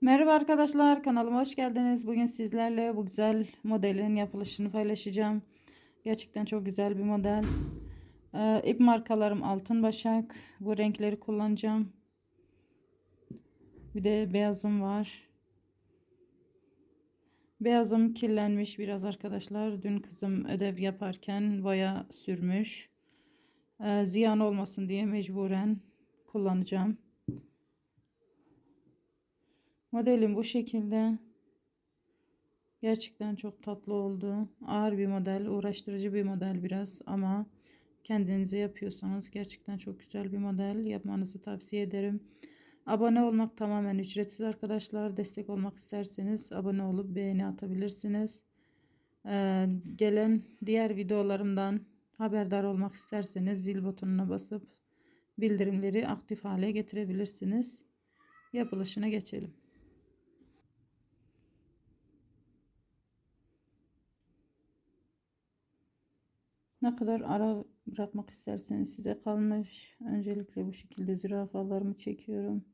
Merhaba arkadaşlar kanalıma hoş geldiniz. Bugün sizlerle bu güzel modelin yapılışını paylaşacağım. Gerçekten çok güzel bir model. Ee, ip markalarım Altın Başak. Bu renkleri kullanacağım. Bir de beyazım var. Beyazım kirlenmiş biraz arkadaşlar. Dün kızım ödev yaparken boya sürmüş. Ee, ziyan olmasın diye mecburen kullanacağım. Modelim bu şekilde. Gerçekten çok tatlı oldu. Ağır bir model, uğraştırıcı bir model biraz ama kendinize yapıyorsanız gerçekten çok güzel bir model. Yapmanızı tavsiye ederim. Abone olmak tamamen ücretsiz arkadaşlar. Destek olmak isterseniz abone olup beğeni atabilirsiniz. Ee, gelen diğer videolarımdan haberdar olmak isterseniz zil butonuna basıp bildirimleri aktif hale getirebilirsiniz. Yapılışına geçelim. Ne kadar ara bırakmak isterseniz size kalmış. Öncelikle bu şekilde zürafalarımı çekiyorum.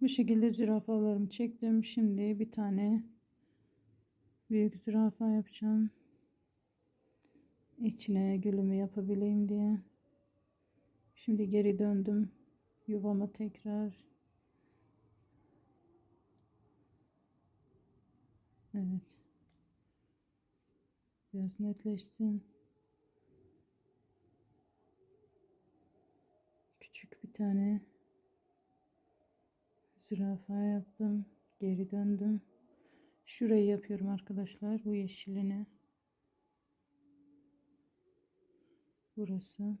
Bu şekilde zürafalarımı çektim. Şimdi bir tane büyük zürafa yapacağım. İçine gülümü yapabileyim diye. Şimdi geri döndüm. Yuvama tekrar. Evet. Biraz netleşsin. Küçük bir tane zürafa yaptım. Geri döndüm. Şurayı yapıyorum arkadaşlar. Bu yeşilini. Burası.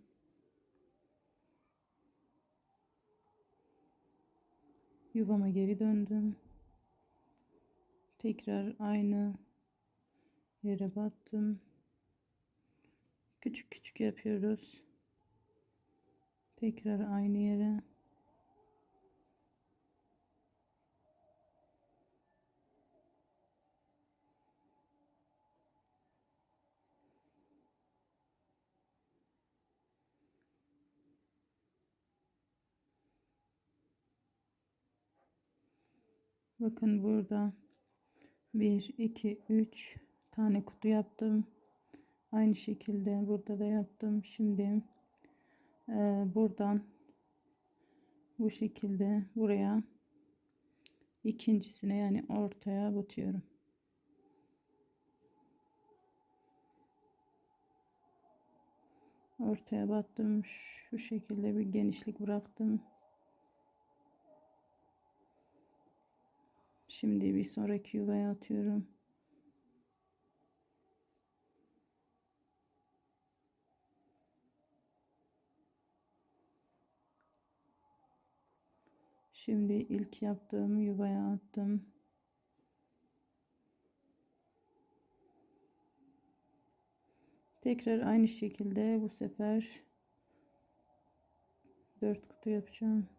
Yuvama geri döndüm. Tekrar aynı yere battım. Küçük küçük yapıyoruz. Tekrar aynı yere. Bakın burada 1 2 3 tane kutu yaptım. Aynı şekilde burada da yaptım. Şimdi e, buradan bu şekilde buraya ikincisine yani ortaya batıyorum. Ortaya battım. Şu şekilde bir genişlik bıraktım. Şimdi bir sonraki yuvaya atıyorum. Şimdi ilk yaptığım yuvaya attım. Tekrar aynı şekilde bu sefer 4 kutu yapacağım.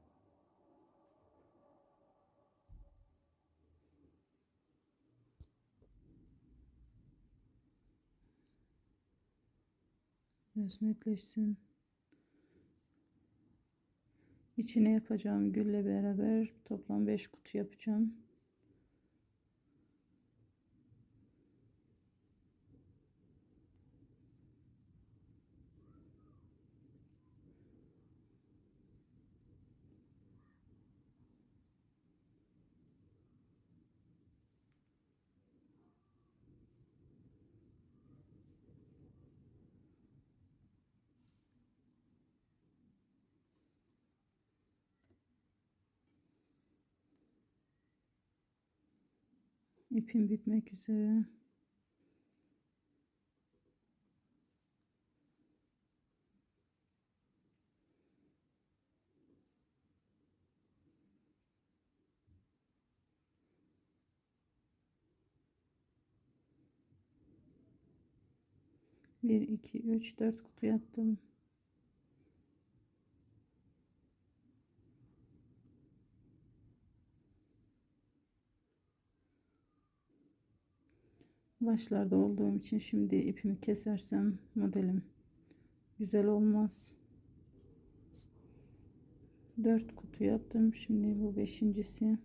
Biraz netleşsin. İçine yapacağım gülle beraber toplam 5 kutu yapacağım. İpim bitmek üzere. Bir, iki, üç, dört kutu yaptım. Başlarda olduğum için şimdi ipimi kesersem modelim güzel olmaz. 4 kutu yaptım. Şimdi bu beşincisi.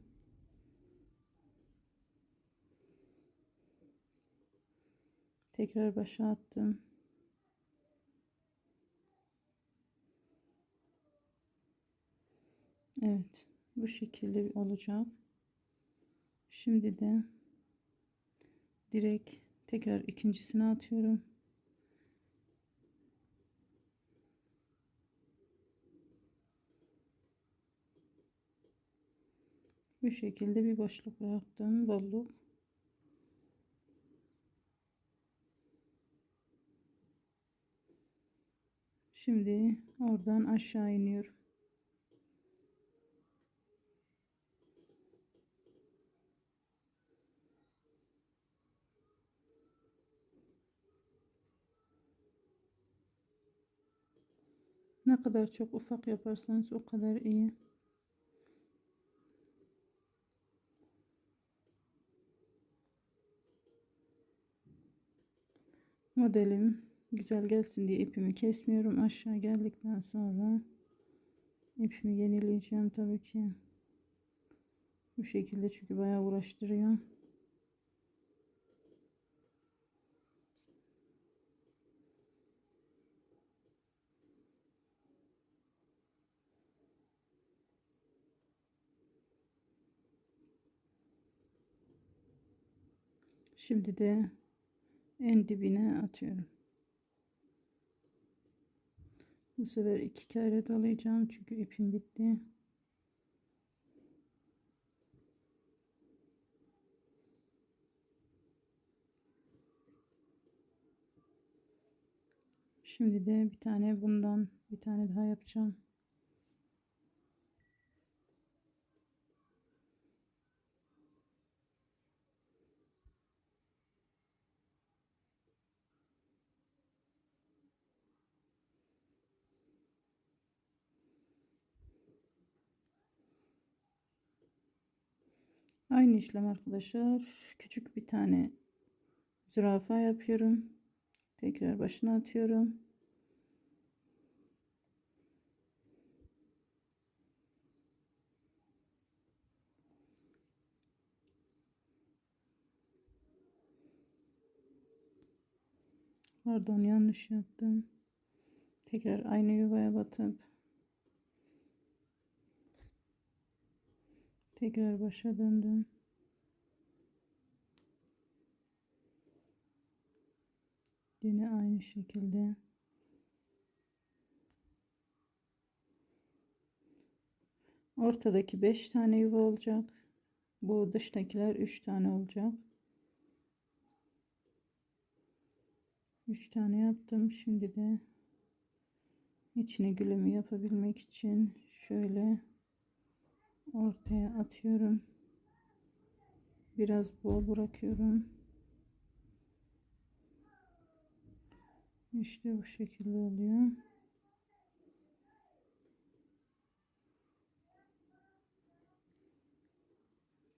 Tekrar başa attım. Evet. Bu şekilde olacak. Şimdi de direkt tekrar ikincisini atıyorum. Bu şekilde bir boşluk bıraktım. Bolluk. Şimdi oradan aşağı iniyorum. Ne kadar çok ufak yaparsanız o kadar iyi. Modelim güzel gelsin diye ipimi kesmiyorum. Aşağı geldikten sonra ipimi yenileyeceğim tabii ki. Bu şekilde çünkü bayağı uğraştırıyor. Şimdi de en dibine atıyorum. Bu sefer iki kere dolayacağım çünkü ipim bitti. Şimdi de bir tane bundan bir tane daha yapacağım. Aynı işlem arkadaşlar. Küçük bir tane zürafa yapıyorum. Tekrar başına atıyorum. Pardon yanlış yaptım. Tekrar aynı yuvaya batıp tekrar başa döndüm. Yine aynı şekilde ortadaki 5 tane yuva olacak. Bu dıştakiler 3 tane olacak. 3 tane yaptım. Şimdi de içine gülümü yapabilmek için şöyle ortaya atıyorum. Biraz bol bırakıyorum. İşte bu şekilde oluyor.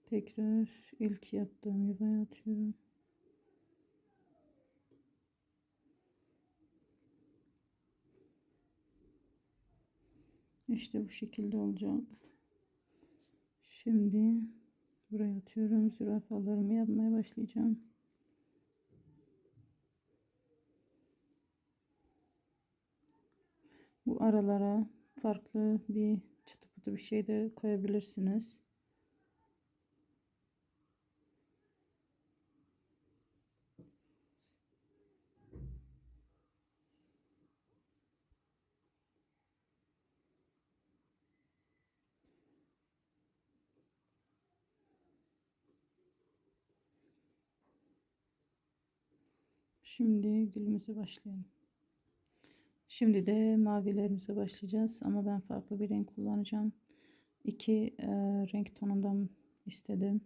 Tekrar ilk yaptığım yuvaya atıyorum. İşte bu şekilde olacak. Şimdi buraya atıyorum. Zürafalarımı yapmaya başlayacağım. Bu aralara farklı bir çıtı pıtı bir şey de koyabilirsiniz. Şimdi gülümüze başlayalım. Şimdi de mavilerimize başlayacağız ama ben farklı bir renk kullanacağım. İki e, renk tonundan istedim.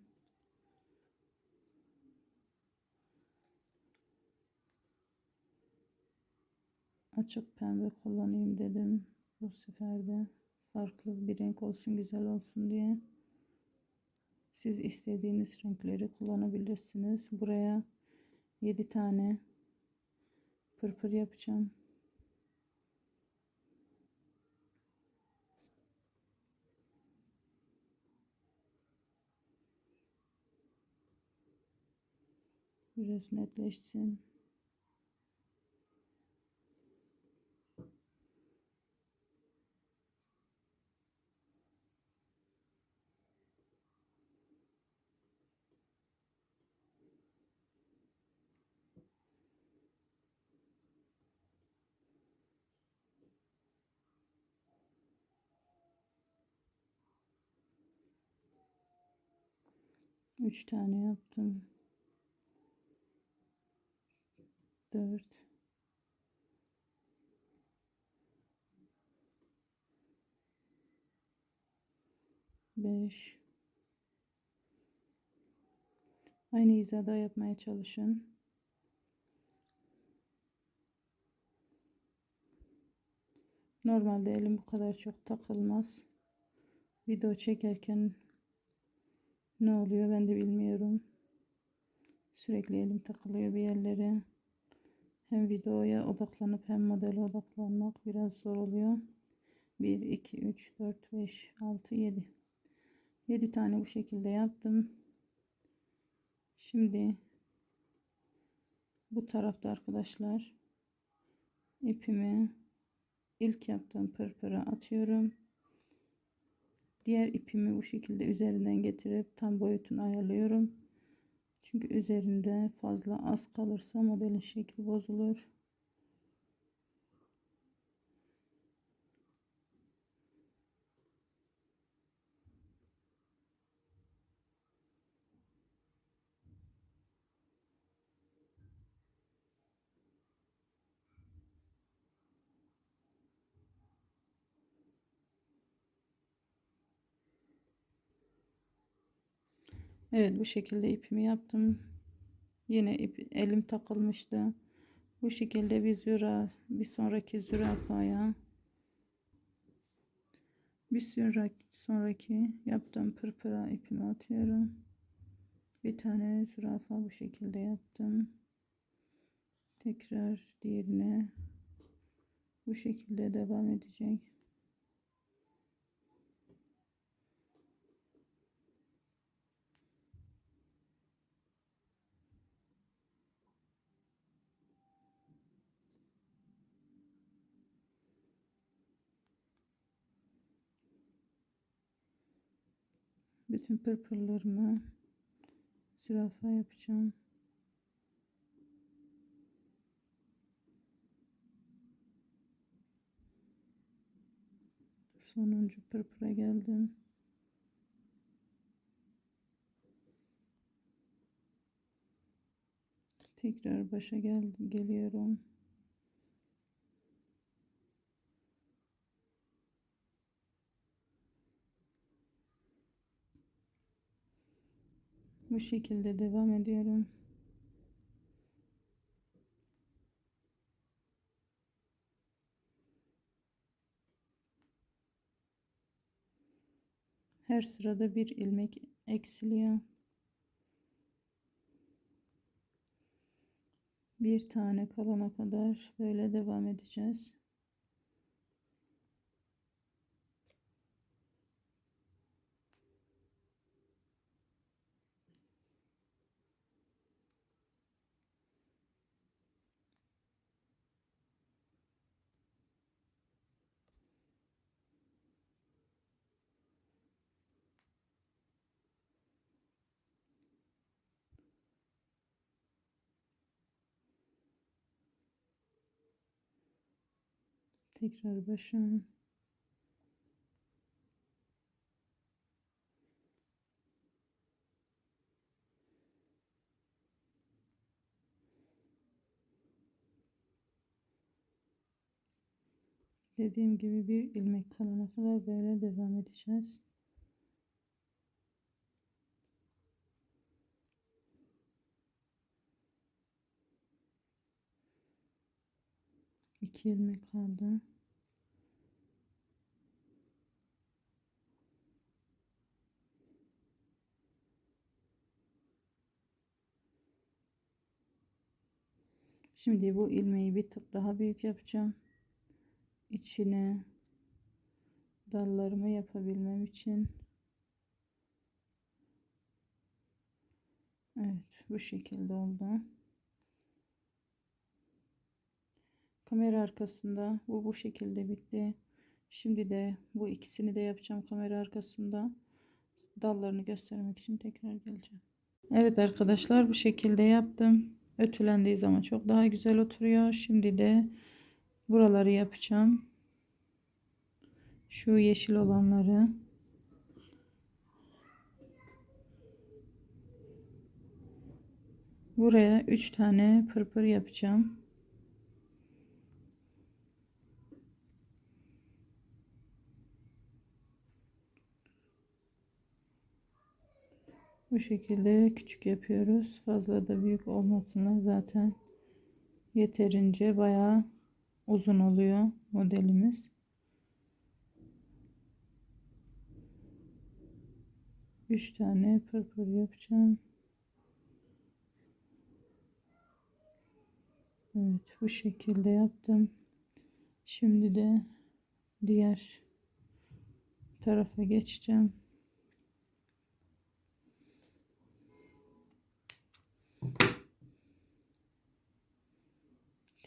açık pembe kullanayım dedim. Bu sefer de farklı bir renk olsun güzel olsun diye. Siz istediğiniz renkleri kullanabilirsiniz. Buraya 7 tane pırpır yapacağım. Biraz netleşsin. Üç tane yaptım. Dört. Beş. Aynı hizada yapmaya çalışın. Normalde elim bu kadar çok takılmaz. Video çekerken ne oluyor ben de bilmiyorum. Sürekli elim takılıyor bir yerlere. Hem videoya odaklanıp hem modele odaklanmak biraz zor oluyor. 1, 2, 3, 4, 5, 6, 7. 7 tane bu şekilde yaptım. Şimdi bu tarafta arkadaşlar ipimi ilk yaptığım pırpıra atıyorum. Diğer ipimi bu şekilde üzerinden getirip tam boyutunu ayarlıyorum. Çünkü üzerinde fazla az kalırsa modelin şekli bozulur. Evet bu şekilde ipimi yaptım. Yine ip, elim takılmıştı. Bu şekilde bir züra bir sonraki zürafaya bir sonraki, sonraki yaptığım pırpıra ipimi atıyorum. Bir tane zürafa bu şekilde yaptım. Tekrar diğerine bu şekilde devam edecek. Bütün pırpırlarımı zürafa yapacağım. Sonuncu pırpıra geldim. Tekrar başa gel geliyorum. Şekilde devam ediyorum. Her sırada bir ilmek eksiliyor. Bir tane kalana kadar böyle devam edeceğiz. Tekrar başım. Dediğim gibi bir ilmek kalana kadar böyle devam edeceğiz. İki ilmek kaldı. Şimdi bu ilmeği bir tık daha büyük yapacağım. İçine dallarımı yapabilmem için. Evet bu şekilde oldu. Kamera arkasında bu bu şekilde bitti. Şimdi de bu ikisini de yapacağım kamera arkasında. Dallarını göstermek için tekrar geleceğim. Evet arkadaşlar bu şekilde yaptım. Ötülendiği zaman çok daha güzel oturuyor. Şimdi de buraları yapacağım. Şu yeşil olanları. Buraya 3 tane pırpır yapacağım. Bu şekilde küçük yapıyoruz. Fazla da büyük olmasınlar zaten. Yeterince bayağı uzun oluyor modelimiz. Üç tane pırpır yapacağım. Evet bu şekilde yaptım. Şimdi de diğer tarafa geçeceğim.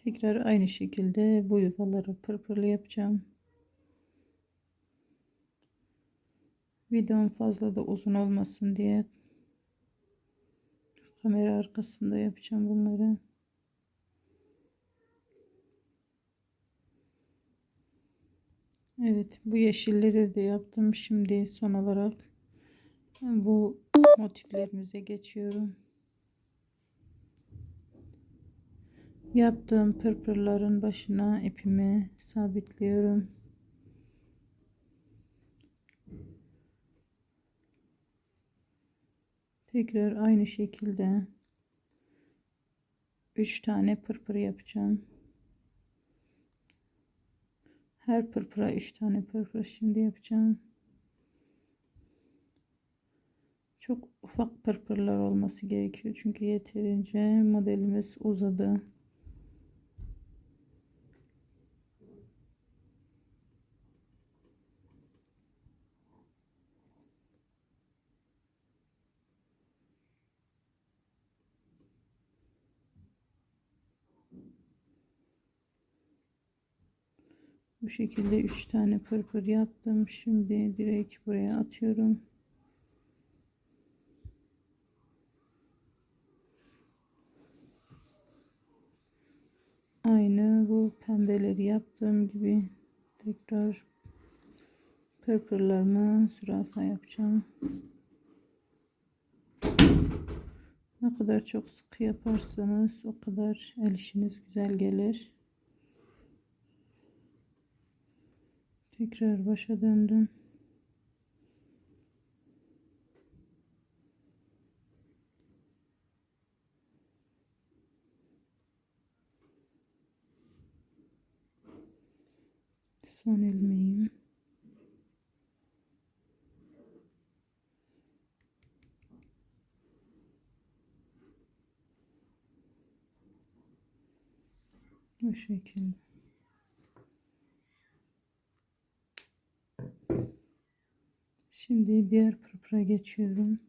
Tekrar aynı şekilde bu yuvaları pırpırlı yapacağım. Videom fazla da uzun olmasın diye kamera arkasında yapacağım bunları. Evet bu yeşilleri de yaptım. Şimdi son olarak bu motiflerimize geçiyorum. Yaptığım pırpırların başına ipimi sabitliyorum. Tekrar aynı şekilde 3 tane pırpır yapacağım. Her pırpıra 3 tane pırpır şimdi yapacağım. Çok ufak pırpırlar olması gerekiyor. Çünkü yeterince modelimiz uzadı. Bu şekilde 3 tane pırpır yaptım. Şimdi direkt buraya atıyorum. Aynı bu pembeleri yaptığım gibi tekrar pırpırlarımı zürafa yapacağım. Ne kadar çok sıkı yaparsanız o kadar el işiniz güzel gelir. Tekrar başa döndüm. Son ilmeğim. Bu şekilde. Şimdi diğer pırpıra geçiyorum.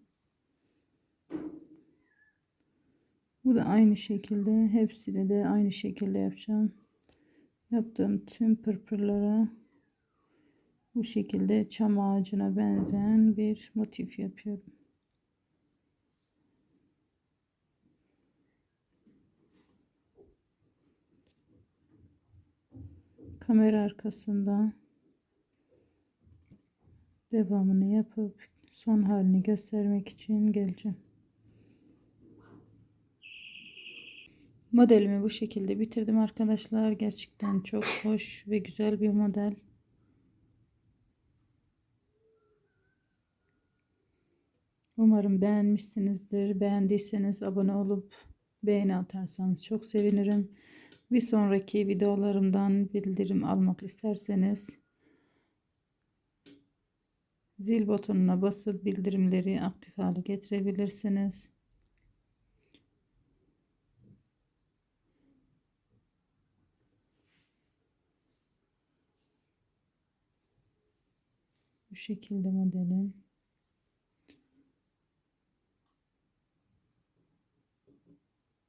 Bu da aynı şekilde hepsini de aynı şekilde yapacağım. Yaptığım tüm pırpırlara bu şekilde çam ağacına benzeyen bir motif yapıyorum. Kamera arkasında devamını yapıp son halini göstermek için geleceğim. Modelimi bu şekilde bitirdim arkadaşlar. Gerçekten çok hoş ve güzel bir model. Umarım beğenmişsinizdir. Beğendiyseniz abone olup beğeni atarsanız çok sevinirim. Bir sonraki videolarımdan bildirim almak isterseniz zil butonuna basıp bildirimleri aktif hale getirebilirsiniz. Bu şekilde modelim.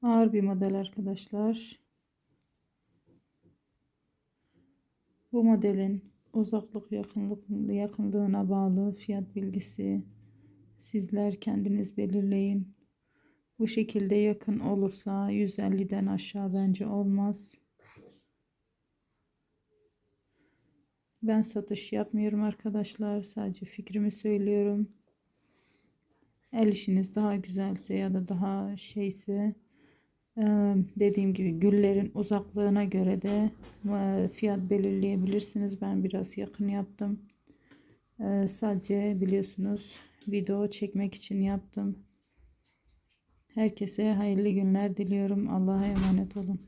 Ağır bir model arkadaşlar. Bu modelin uzaklık yakınlık yakınlığına bağlı fiyat bilgisi sizler kendiniz belirleyin. Bu şekilde yakın olursa 150'den aşağı bence olmaz. Ben satış yapmıyorum arkadaşlar. Sadece fikrimi söylüyorum. El işiniz daha güzelse ya da daha şeyse dediğim gibi güllerin uzaklığına göre de fiyat belirleyebilirsiniz. Ben biraz yakın yaptım. Sadece biliyorsunuz video çekmek için yaptım. Herkese hayırlı günler diliyorum. Allah'a emanet olun.